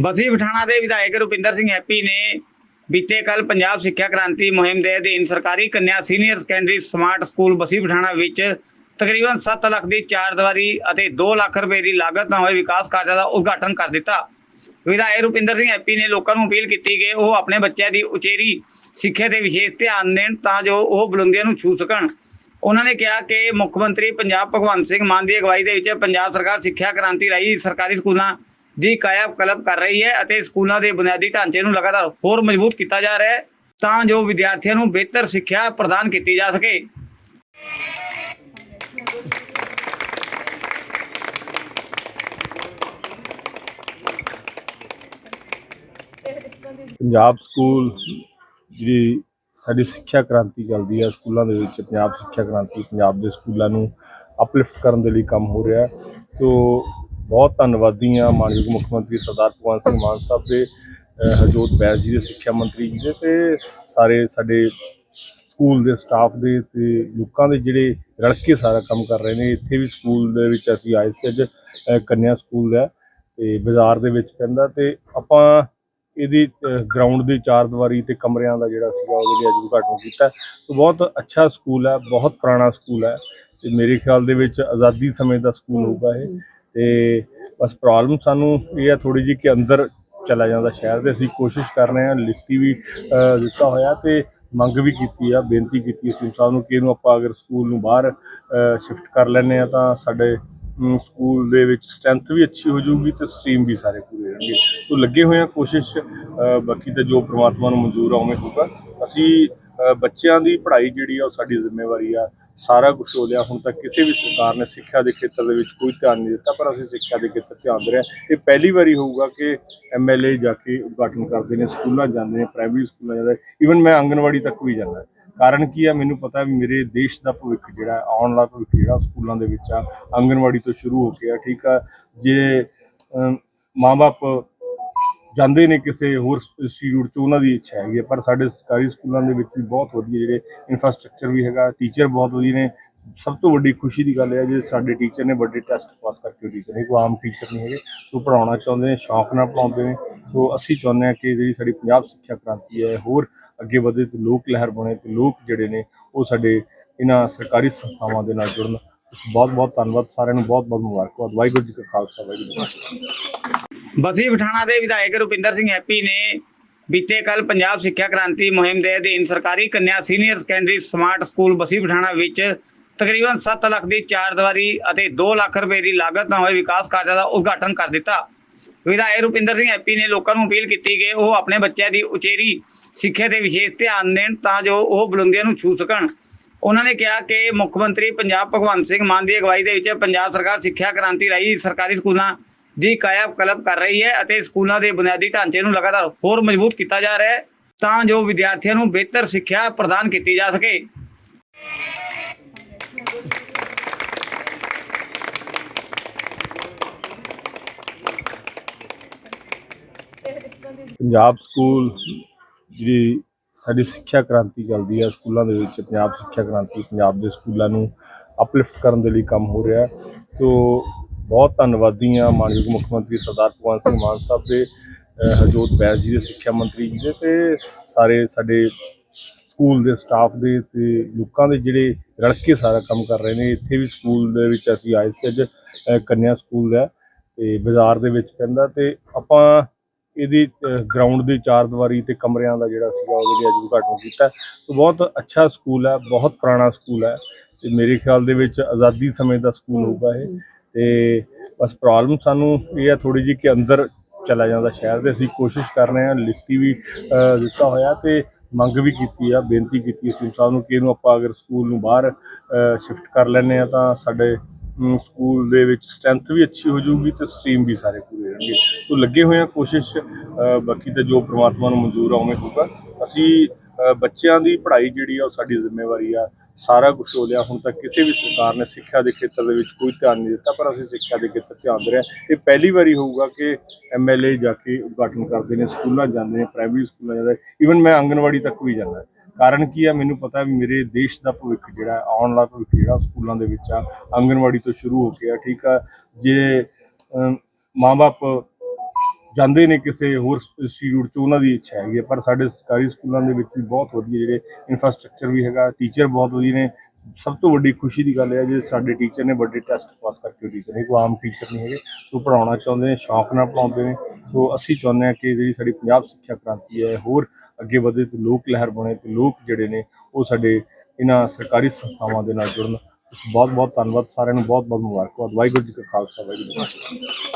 ਬਸੀ ਪਠਾਣਾ ਦੇ ਵਿਧਾਇਕ ਰੁਪਿੰਦਰ ਸਿੰਘ ਹੈਪੀ ਨੇ ਬੀਤੇ ਕੱਲ ਪੰਜਾਬ ਸਿੱਖਿਆ ਕ੍ਰਾਂਤੀ ਮੁਹਿੰਮ ਦੇ ਅਧੀਨ ਸਰਕਾਰੀ ਕੰਨਿਆ senior secondary smart school Bassi Pathana ਵਿੱਚ ਤਕਰੀਬਨ 7 ਲੱਖ ਦੀ ਚਾਰ ਦੀਵਾਰੀ ਅਤੇ 2 ਲੱਖ ਰੁਪਏ ਦੀ ਲਾਗਤ ਨਾਲ ਹੋਏ ਵਿਕਾਸ ਕਾਰਜਾਂ ਦਾ ਉਦਘਾਟਨ ਕਰ ਦਿੱਤਾ। ਵਿਧਾਇਕ ਰੁਪਿੰਦਰ ਸਿੰਘ ਹੈਪੀ ਨੇ ਲੋਕਾਂ ਨੂੰ ਅਪੀਲ ਕੀਤੀ ਕਿ ਉਹ ਆਪਣੇ ਬੱਚਿਆਂ ਦੀ ਉਚੇਰੀ ਸਿੱਖਿਆ ਤੇ ਵਿਸ਼ੇਸ਼ ਧਿਆਨ ਦੇਣ ਤਾਂ ਜੋ ਉਹ ਬੁਲੰਦੀਆਂ ਨੂੰ ਛੂ ਸਕਣ। ਉਹਨਾਂ ਨੇ ਕਿਹਾ ਕਿ ਮੁੱਖ ਮੰਤਰੀ ਪੰਜਾਬ ਭਗਵੰਤ ਸਿੰਘ ਮਾਨ ਦੀ ਅਗਵਾਈ ਦੇ ਵਿੱਚ ਪੰਜਾਬ ਸਰਕਾਰ ਸਿੱਖਿਆ ਕ੍ਰਾਂਤੀ ਰਾਹੀਂ ਸਰਕਾਰੀ ਸਕੂਲਾਂ ਦੀ ਕਾਇਆ ਕਲਪ ਕਰ ਰਹੀ ਹੈ ਅਤੇ ਸਕੂਲਾਂ ਦੇ ਬੁਨਿਆਦੀ ਢਾਂਚੇ ਨੂੰ ਲਗਾਤਾਰ ਹੋਰ ਮਜ਼ਬੂਤ ਕੀਤਾ ਜਾ ਰਿਹਾ ਹੈ, ਤਾਂ ਜੋ ਵਿਦਿਆਰਥੀਆਂ ਨੂੰ ਬਿਹਤਰ ਸਿੱਖਿਆ ਪ੍ਰਦਾਨ ਕੀਤੀ ਜਾ ਸਕੇ। ਪੰਜਾਬ ਸਕੂਲ ਜਿਹੜੀ ਸਾਡੀ ਸਿੱਖਿਆ ਕ੍ਰਾਂਤੀ ਚੱਲਦੀ ਹੈ, ਸਕੂਲਾਂ ਦੇ ਵਿੱਚ ਪੰਜਾਬ ਸਿੱਖਿਆ ਕ੍ਰਾਂਤੀ ਪੰਜਾਬ ਦੇ ਸਕੂਲਾਂ ਨੂੰ ਅਪਲਿਫਟ ਕਰਨ ਦੇ ਲਈ ਕੰਮ ਹੋ ਰਿਹਾ ਹੈ। ਤੋ ਬਹੁਤ ਧੰਨਵਾਦੀ ਹਾਂ ਮਾਨਯੋਗ ਮੁੱਖ ਮੰਤਰੀ ਸਰਦਾਰ ਭਗਵੰਤ ਸਿੰਘ ਮਾਨ ਸਾਹਿਬ ਦੇ ਹਰਜੋਤ ਬੈਂਸ ਜੀ ਦੇ ਸਿੱਖਿਆ ਮੰਤਰੀ ਜੀ ਦੇ ਤੇ ਸਾਰੇ ਸਾਡੇ ਸਕੂਲ ਦੇ ਸਟਾਫ ਦੇ ਤੇ ਲੋਕਾਂ ਦੇ ਜਿਹੜੇ ਰਲ ਕੇ ਸਾਰਾ ਕੰਮ ਕਰ ਰਹੇ ਨੇ। ਇੱਥੇ ਵੀ ਸਕੂਲ ਦੇ ਵਿੱਚ ਅਸੀਂ ਆਏ ਸੀ ਅੱਜ ਕੰਨਿਆ ਸਕੂਲ ਹੈ ਤੇ ਬਾਜ਼ਾਰ ਦੇ ਵਿੱਚ ਪੈਂਦਾ ਤੇ ਆਪਾਂ ਇਹਦੀ ਗਰਾਊਂਡ ਦੀ ਚਾਰ ਦੀਵਾਰੀ ਤੇ ਕਮਰਿਆਂ ਦਾ ਜਿਹੜਾ ਸੀਗਾ ਉਹਦੇ ਅੱਜ ਉਦਘਾਟਨ ਕੀਤਾ। ਤੇ ਬਹੁਤ ਅੱਛਾ ਸਕੂਲ ਹੈ ਬਹੁਤ ਪੁਰਾਣਾ ਸਕੂਲ ਹੈ ਤੇ ਮੇਰੇ ਖਿਆਲ ਦੇ ਵਿੱਚ ਆਜ਼ਾਦੀ ਸਮੇਂ ਦਾ ਸਕੂਲ ਹੋਊਗਾ ਇਹ। ਤੇ ਬਸ ਪ੍ਰੋਬਲਮ ਸਾਨੂੰ ਇਹ ਆ ਥੋੜੀ ਜਿਹੀ ਕਿ ਅੰਦਰ ਚਲਾ ਜਾਂਦਾ ਸ਼ਹਿਰ ਦੇ ਅਸੀਂ ਕੋਸ਼ਿਸ਼ ਕਰ ਰਹੇ ਹਾਂ, ਲਿਖਤੀ ਵੀ ਦਿੱਤਾ ਹੋਇਆ ਤੇ ਮੰਗ ਵੀ ਕੀਤੀ ਆ, ਬੇਨਤੀ ਕੀਤੀ ਸੀ ਸਾਹਿਬ ਨੂੰ ਕਿ ਇਹਨੂੰ ਆਪਾਂ ਅਗਰ ਸਕੂਲ ਨੂੰ ਬਾਹਰ ਸ਼ਿਫਟ ਕਰ ਲੈਂਦੇ ਆ ਤਾਂ ਸਾਡੇ ਸਕੂਲ ਦੇ ਵਿੱਚ ਸਟਰੈਂਥ ਵੀ ਅੱਛੀ ਹੋ ਜਾਊਗੀ ਤੇ ਸਟ੍ਰੀਮ ਵੀ ਸਾਰੇ ਪੂਰੇ ਰਹਿਣਗੇ ਤੋ ਲੱਗੇ ਹੋਏ ਆ ਕੋਸ਼ਿਸ਼ ਬਾਕੀ ਤਾਂ ਜੋ ਪ੍ਰਮਾਤਮਾ ਨੂੰ ਮਨਜ਼ੂਰ ਆ ਉਵੇਂ ਹੋਊਗਾ। ਅਸੀਂ ਬੱਚਿਆਂ ਦੀ ਪੜ੍ਹਾਈ ਜਿਹੜੀ ਆ ਉਹ ਸਾਡੀ ਜ਼ਿੰਮੇਵਾਰੀ ਆ ਸਾਰਾ ਕੁਝ ਹੋ ਲਿਆ ਹੁਣ ਤੱਕ ਕਿਸੇ ਵੀ ਸਰਕਾਰ ਨੇ ਸਿੱਖਿਆ ਦੇ ਖੇਤਰ ਦੇ ਵਿੱਚ ਕੋਈ ਧਿਆਨ ਨਹੀਂ ਦਿੱਤਾ ਪਰ ਅਸੀਂ ਸਿੱਖਿਆ ਦੇ ਖੇਤਰ ਧਿਆਨ ਦੇ ਰਹੇ। ਹਾਂ ਇਹ ਪਹਿਲੀ ਵਾਰੀ ਹੋਊਗਾ ਕਿ ਐਮਐਲਏ ਜਾ ਕੇ ਉਦਘਾਟਨ ਕਰਦੇ ਨੇ ਸਕੂਲਾਂ ਜਾਂਦੇ ਨੇ ਪ੍ਰਾਇਮਰੀ ਸਕੂਲਾਂ ਜਾਂਦੇ ਈਵਨ ਮੈਂ ਆਂਗਨਵਾੜੀ ਤੱਕ ਵੀ ਜਾਂਦਾ। ਕਾਰਨ ਕੀ ਆ ਮੈਨੂੰ ਪਤਾ ਵੀ ਮੇਰੇ ਦੇਸ਼ ਦਾ ਭਵਿੱਖ ਜਿਹੜਾ ਆਉਣ ਵਾਲਾ ਭਵਿੱਖ ਜਿਹੜਾ ਸਕੂਲਾਂ ਦੇ ਵਿੱਚ ਆ ਆਂਗਨਵਾੜੀ ਤੋਂ ਸ਼ੁਰੂ ਹੋ ਕੇ ਆ ਠੀਕ ਆ। ਜੇ ਅਮ, ਮਾਂ-ਬਾਪ ਜਾਂਦੇ ਨੇ ਕਿਸੇ ਹੋਰ ਇੰਸਟੀਚਿਊਟ 'ਚ, ਉਹਨਾਂ ਦੀ ਇੱਛਾ ਹੈਗੀ ਹੈ, ਪਰ ਸਾਡੇ ਸਰਕਾਰੀ ਸਕੂਲਾਂ ਦੇ ਵਿੱਚ ਵੀ ਬਹੁਤ ਵਧੀਆ ਜਿਹੜੇ ਇਨਫਰਾਸਟ੍ਰਕਚਰ ਵੀ ਹੈਗਾ ਟੀਚਰ ਬਹੁਤ ਵਧੀਆ ਨੇ। ਸਭ ਤੋਂ ਵੱਡੀ ਖੁਸ਼ੀ ਦੀ ਗੱਲ ਹੈ ਜੇ ਸਾਡੇ ਟੀਚਰ ਨੇ ਵੱਡੇ ਟੈਸਟ ਪਾਸ ਕਰਕੇ ਟੀਚਰ ਨੇ, ਕੋਈ ਆਮ ਟੀਚਰ ਨਹੀਂ ਹੈਗੇ ਉਹ ਪੜਾਉਣਾ ਚਾਹੁੰਦੇ ਨੇ, ਸ਼ੌਂਕ ਨਾਲ ਪੜਾਉਂਦੇ ਨੇ। ਸੋ ਅਸੀਂ ਚਾਹੁੰਦੇ ਹਾਂ ਕਿ ਜਿਹੜੀ ਸਾਡੀ ਪੰਜਾਬ ਸਿੱਖਿਆ ਕ੍ਰਾਂਤੀ ਹੈ, ਹੋਰ ਅੱਗੇ ਵਧੇ ਤੇ ਲੋਕ ਲਹਿਰ ਬਣੇ ਤੇ ਲੋਕ ਜਿਹੜੇ ਨੇ ਉਹ ਸਾਡੇ ਇਹਨਾਂ ਸਰਕਾਰੀ ਸੰਸਥਾਵਾਂ ਦੇ ਨਾਲ ਜੁੜਨ। ਬਹੁਤ ਬਹੁਤ ਧੰਨਵਾਦ, ਸਾਰਿਆਂ ਨੂੰ ਬਹੁਤ ਬਹੁਤ ਮੁਬਾਰਕਬਾਦ ਵਾਹਿਗੁਰੂ ਜੀ ਕਾ ਖਾਲਸਾ, ਵਾਹਿਗੁਰੂ ਜੀ ਕੀ ਫਤਿਹ। ਬਸੀ ਪਠਾਣਾ ਦੇ ਵਿਧਾਇਕ ਰੁਪਿੰਦਰ ਸਿੰਘ ਹੈਪੀ ਨੇ ਬੀਤੇ ਕੱਲ ਪੰਜਾਬ ਸਿੱਖਿਆ ਕ੍ਰਾਂਤੀ ਮੁਹਿੰਮ ਦੇ ਅਧੀਨ ਸਰਕਾਰੀ ਕੰਨਿਆ senior secondary smart school Bassi Pathana ਵਿੱਚ ਤਕਰੀਬਨ 7 ਲੱਖ ਦੀ ਚਾਰ ਦੀਵਾਰੀ ਅਤੇ 2 ਲੱਖ ਰੁਪਏ ਦੀ ਲਾਗਤ ਨਾਲ ਹੋਏ ਵਿਕਾਸ ਕਾਰਜਾਂ ਦਾ ਉਦਘਾਟਨ ਕਰ ਦਿੱਤਾ। ਵਿਧਾਇਕ ਰੁਪਿੰਦਰ ਸਿੰਘ ਹੈਪੀ ਨੇ ਲੋਕਾਂ ਨੂੰ ਅਪੀਲ ਕੀਤੀ ਕਿ ਉਹ ਆਪਣੇ ਬੱਚਿਆਂ ਦੀ ਉਚੇਰੀ ਸਿੱਖਿਆ ਤੇ ਵਿਸ਼ੇਸ਼ ਧਿਆਨ ਦੇਣ ਤਾਂ ਜੋ ਉਹ ਬੁਲੰਦੀਆਂ ਨੂੰ ਛੂ ਸਕਣ। ਉਹਨਾਂ ਨੇ ਕਿਹਾ ਕਿ ਮੁੱਖ ਮੰਤਰੀ ਪੰਜਾਬ ਭਗਵੰਤ ਸਿੰਘ ਮਾਨ ਦੀ ਅਗਵਾਈ ਦੇ ਵਿੱਚ ਪੰਜਾਬ ਸਰਕਾਰ ਸਿੱਖਿਆ ਕ੍ਰਾਂਤੀ ਰਾਹੀਂ ਸਰਕਾਰੀ ਸਕੂਲਾਂ ਦੀ ਕਾਇਆ ਕਲਪ ਕਰ ਰਹੀ ਹੈ ਅਤੇ ਸਕੂਲਾਂ ਦੇ ਬੁਨਿਆਦੀ ਢਾਂਚੇ ਨੂੰ ਲਗਾਤਾਰ ਹੋਰ ਮਜ਼ਬੂਤ ਕੀਤਾ ਜਾ ਰਿਹਾ ਹੈ, ਤਾਂ ਜੋ ਵਿਦਿਆਰਥੀਆਂ ਨੂੰ ਬਿਹਤਰ ਸਿੱਖਿਆ ਪ੍ਰਦਾਨ ਕੀਤੀ ਜਾ ਸਕੇ। ਪੰਜਾਬ ਸਕੂਲ ਜਿਹੜੀ ਸਾਡੀ ਸਿੱਖਿਆ ਕ੍ਰਾਂਤੀ ਚੱਲਦੀ ਹੈ ਸਕੂਲਾਂ ਦੇ ਵਿੱਚ ਪੰਜਾਬ ਸਿੱਖਿਆ ਕ੍ਰਾਂਤੀ ਪੰਜਾਬ ਦੇ ਸਕੂਲਾਂ ਨੂੰ ਅਪਲਿਫਟ ਕਰਨ ਦੇ ਲਈ ਕੰਮ ਹੋ ਰਿਹਾ ਹੈ। ਤੋ ਬਹੁਤ ਧੰਨਵਾਦੀ ਹਾਂ ਮਾਨਯੋਗ ਮੁੱਖ ਮੰਤਰੀ ਸਰਦਾਰ ਭਗਵੰਤ ਸਿੰਘ ਮਾਨ ਸਾਹਿਬ ਦੇ ਹਰਜੋਤ ਬੈਂਸ ਜੀ ਦੇ ਸਿੱਖਿਆ ਮੰਤਰੀ ਜੀ ਦੇ ਤੇ ਸਾਰੇ ਸਾਡੇ ਸਕੂਲ ਦੇ ਸਟਾਫ ਦੇ ਤੇ ਲੋਕਾਂ ਦੇ ਜਿਹੜੇ ਰਲ ਕੇ ਸਾਰਾ ਕੰਮ ਕਰ ਰਹੇ ਨੇ। ਇੱਥੇ ਵੀ ਸਕੂਲ ਦੇ ਵਿੱਚ ਅਸੀਂ ਆਏ ਸੀ ਅੱਜ ਕੰਨਿਆ ਸਕੂਲ ਹੈ ਤੇ ਬਾਜ਼ਾਰ ਦੇ ਵਿੱਚ ਪੈਂਦਾ ਤੇ ਆਪਾਂ ਇਹਦੀ ਗਰਾਊਂਡ ਦੀ ਚਾਰ ਦੀਵਾਰੀ ਤੇ ਕਮਰਿਆਂ ਦਾ ਜਿਹੜਾ ਸੀਗਾ ਉਹਦੇ ਅੱਜ ਉਦਘਾਟਨ ਕੀਤਾ। ਤੇ ਬਹੁਤ ਅੱਛਾ ਸਕੂਲ ਹੈ ਬਹੁਤ ਪੁਰਾਣਾ ਸਕੂਲ ਹੈ ਤੇ ਮੇਰੇ ਖਿਆਲ ਦੇ ਵਿੱਚ ਆਜ਼ਾਦੀ ਸਮੇਂ ਦਾ ਸਕੂਲ ਹੋਊਗਾ ਇਹ। ਤੇ ਬਸ ਪ੍ਰੋਬਲਮ ਸਾਨੂੰ ਇਹ ਆ ਥੋੜੀ ਜਿਹੀ ਕਿ ਅੰਦਰ ਚਲਾ ਜਾਂਦਾ ਸ਼ਹਿਰ ਦੇ ਅਸੀਂ ਕੋਸ਼ਿਸ਼ ਕਰ ਰਹੇ ਹਾਂ, ਲਿਖਤੀ ਵੀ ਦਿੱਤਾ ਹੋਇਆ ਤੇ ਮੰਗ ਵੀ ਕੀਤੀ ਆ, ਬੇਨਤੀ ਕੀਤੀ ਸੀ ਸਾਹਿਬ ਨੂੰ ਕਿ ਇਹਨੂੰ ਆਪਾਂ ਅਗਰ ਸਕੂਲ ਨੂੰ ਬਾਹਰ ਸ਼ਿਫਟ ਕਰ ਲੈਂਦੇ ਆ ਤਾਂ ਸਾਡੇ ਸਕੂਲ ਦੇ ਵਿੱਚ ਸਟਰੈਂਥ ਵੀ ਅੱਛੀ ਹੋ ਜਾਊਗੀ ਤੇ ਸਟ੍ਰੀਮ ਵੀ ਸਾਰੇ ਪੂਰੇ ਰਹਿਣਗੇ ਤੋ ਲੱਗੇ ਹੋਏ ਆ ਕੋਸ਼ਿਸ਼ ਬਾਕੀ ਤਾਂ ਜੋ ਪ੍ਰਮਾਤਮਾ ਨੂੰ ਮਨਜ਼ੂਰ ਆ ਉਵੇਂ ਹੋਊਗਾ। ਅਸੀਂ ਬੱਚਿਆਂ ਦੀ ਪੜ੍ਹਾਈ ਜਿਹੜੀ ਆ ਉਹ ਸਾਡੀ ਜ਼ਿੰਮੇਵਾਰੀ ਆ ਸਾਰਾ ਕੁਝ ਹੋ ਲਿਆ। ਹੁਣ ਤੱਕ ਕਿਸੇ ਵੀ ਸਰਕਾਰ ਨੇ ਸਿੱਖਿਆ ਦੇ ਖੇਤਰ ਦੇ ਵਿੱਚ ਕੋਈ ਧਿਆਨ ਨਹੀਂ ਦਿੱਤਾ ਪਰ ਅਸੀਂ ਸਿੱਖਿਆ ਦੇ ਖੇਤਰ ਧਿਆਨ ਦੇ ਰਹੇ। ਹਾਂ ਇਹ ਪਹਿਲੀ ਵਾਰੀ ਹੋਊਗਾ ਕਿ ਐਮਐਲਏ ਜਾ ਕੇ ਉਦਘਾਟਨ ਕਰਦੇ ਨੇ ਸਕੂਲਾਂ ਜਾਂਦੇ ਨੇ ਪ੍ਰਾਇਮਰੀ ਸਕੂਲਾਂ ਜਾਂਦੇ ਈਵਨ ਮੈਂ ਆਂਗਨਵਾੜੀ ਤੱਕ ਵੀ ਜਾਂਦਾ। ਕਾਰਨ ਕੀ ਆ ਮੈਨੂੰ ਪਤਾ ਵੀ ਮੇਰੇ ਦੇਸ਼ ਦਾ ਭਵਿੱਖ ਜਿਹੜਾ ਆਉਣ ਵਾਲਾ ਭਵਿੱਖ ਜਿਹੜਾ ਸਕੂਲਾਂ ਦੇ ਵਿੱਚ ਆ ਆਂਗਨਵਾੜੀ ਤੋਂ ਸ਼ੁਰੂ ਹੋ ਕੇ ਆ ਠੀਕ ਆ। ਜੇ ਅਮ, ਮਾਂ-ਬਾਪ ਜਾਂਦੇ ਨੇ ਕਿਸੇ ਹੋਰ ਇੰਸਟੀਚਿਊਟ 'ਚ, ਉਹਨਾਂ ਦੀ ਇੱਛਾ ਹੈਗੀ ਹੈ, ਪਰ ਸਾਡੇ ਸਰਕਾਰੀ ਸਕੂਲਾਂ ਦੇ ਵਿੱਚ ਵੀ ਬਹੁਤ ਵਧੀਆ ਜਿਹੜੇ ਇਨਫਰਾਸਟ੍ਰਕਚਰ ਵੀ ਹੈਗਾ ਟੀਚਰ ਬਹੁਤ ਵਧੀਆ ਨੇ। ਸਭ ਤੋਂ ਵੱਡੀ ਖੁਸ਼ੀ ਦੀ ਗੱਲ ਹੈ ਜੇ ਸਾਡੇ ਟੀਚਰ ਨੇ ਵੱਡੇ ਟੈਸਟ ਪਾਸ ਕਰਕੇ ਟੀਚਰ ਨੇ, ਕੋਈ ਆਮ ਟੀਚਰ ਨਹੀਂ ਹੈਗੇ, ਉਹ ਪੜਾਉਣਾ ਚਾਹੁੰਦੇ ਨੇ, ਸ਼ੌਂਕ ਨਾਲ ਪੜਾਉਂਦੇ ਨੇ। ਸੋ ਅਸੀਂ ਚਾਹੁੰਦੇ ਹਾਂ ਕਿ ਜਿਹੜੀ ਸਾਡੀ ਪੰਜਾਬ ਸਿੱਖਿਆ ਕ੍ਰਾਂਤੀ ਹੈ, ਹੋਰ ਅੱਗੇ ਵਧੇ ਤੇ ਲੋਕ ਲਹਿਰ ਬਣੇ ਤੇ ਲੋਕ ਜਿਹੜੇ ਨੇ ਉਹ ਸਾਡੇ ਇਹਨਾਂ ਸਰਕਾਰੀ ਸੰਸਥਾਵਾਂ ਦੇ ਨਾਲ ਜੁੜਨ। ਬਹੁਤ ਬਹੁਤ ਧੰਨਵਾਦ ਸਾਰਿਆਂ ਨੂੰ ਬਹੁਤ ਬਹੁਤ ਮੁਬਾਰਕਬਾਦ ਵਾਹਿਗੁਰੂ ਜੀ ਕਾ ਖਾਲਸਾ, ਵਾਹਿਗੁਰੂ ਜੀ ਕੀ ਫਤਿਹ।